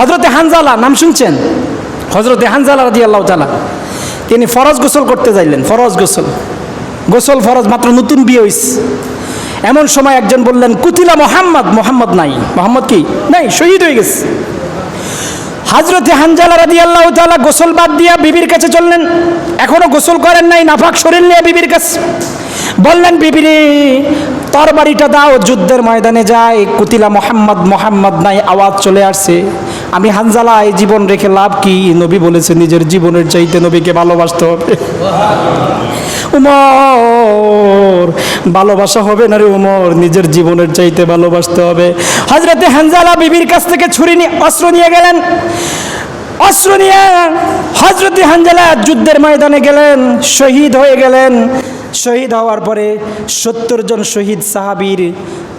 হজরতে হানজালা, নাম শুনছেন? হজরতে হানজালা রাজি আল্লাহ তালা তিনি ফরজ গোসল করতে যাইলেন, ফরজ গোসল। গোসল ফরজ, মাত্র নতুন বিয়ে হইস এমন সময় একজন বললেন, কুতিলা মোহাম্মদ? মোহাম্মদ নাই। মোহাম্মদ কি? নাই, শহীদ হয়ে গেছে। হাজরতে হানজালা রাদি আল্লাহ তালা গোসল বাদ দিয়া বিবির কাছে চললেন। এখনও গোসল করেন নাই, নাফাক শরীর নিয়ে বিবির কাছে। বললেন বিবিরে তরবারিটা দাও, যুদ্ধের ময়দানে যায় কুতিলা মোহাম্মদ মোহাম্মদ নাই, আওয়াজ চলে আসছে। আমি হানজালা এই জীবন রেখে লাভ কি? নবী বলেছে, নিজের জীবনের চাইতে নবীকে ভালোবাসতে হবে। উমর, ভালোবাসা হবে না রে উমর? নিজের জীবনের চাইতে ভালোবাসতে হবে। হজরতে হানজালা বিবির কাছ থেকে ছুরি নিয়ে অস্ত্র নিয়ে গেলেন। অস্ত্র নিয়ে হজরতে হানজালা যুদ্ধের ময়দানে গেলেন, শহীদ হয়ে গেলেন। শহীদ হওয়ার পরে সত্তর জন শহীদ সাহাবীর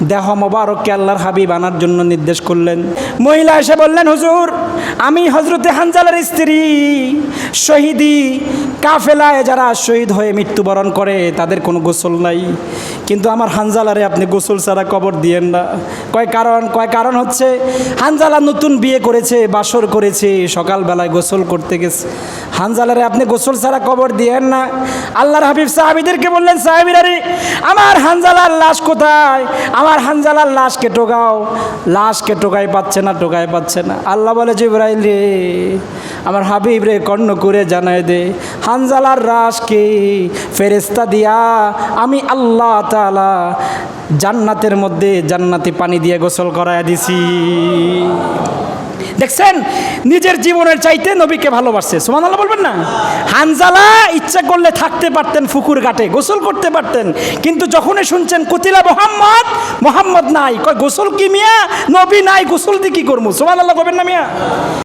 দেহ মোবারককে আল্লাহর হাবিব আনার জন্য নির্দেশ করলেন। মহিলা এসে বললেন, হুজুর, আমি হজরতে হানজালার স্ত্রী, শহীদি কাফেলায় যারা শহীদ হয়ে মৃত্যুবরণ করে, তাদের কোনো গোসল নাই। কিন্তু আমার হানজালারে আপনি গোসল ছাড়া কবর দিয়েন না। কয় কারণ? কয় কারণ হচ্ছে, হানজালা নতুন বিয়ে করেছে, বাসর করেছে, সকালবেলায় গোসল করতে গেছে। হানজালারে আপনি গোসল ছাড়া কবর দিয়েন না। আল্লাহর হাবিব সাহাবিদেরকে বললেন সাহাবিরা রে আমার হানজালার লাশ কোথায়? আমার হানজালার লাশকে টোকাও? লাশকে টোকাই পাচ্ছে না টোকাই পাচ্ছে না। আল্লাহ বলে, জিব্রাইল রে আমার রে কর্ণ করে জানায় দে। হানজালার রাসকে ফেরেস্তা দিয়া, আমি আল্লাহ তালা জান্নাতের মধ্যে জান্নাতি পানি দিয়ে গোসল করায় দিছি। দেখছেন? নিজের জীবনের চাইতে নবীকে ভালোবাসছে। সুমান আল্লাহ বলবেন না? হানজালা ইচ্ছা করলে থাকতে পারতেন ফুকুর ঘাটে, গোসল করতে পারতেন। কিন্তু যখনই শুনছেন কুতিলা মোহাম্মদ মোহাম্মদ নাই, কয়, গোসল কি মিয়া? নবী নাই, গোসল দিয়ে কি করব? সুমান আল্লাহ করবেন না মিয়া?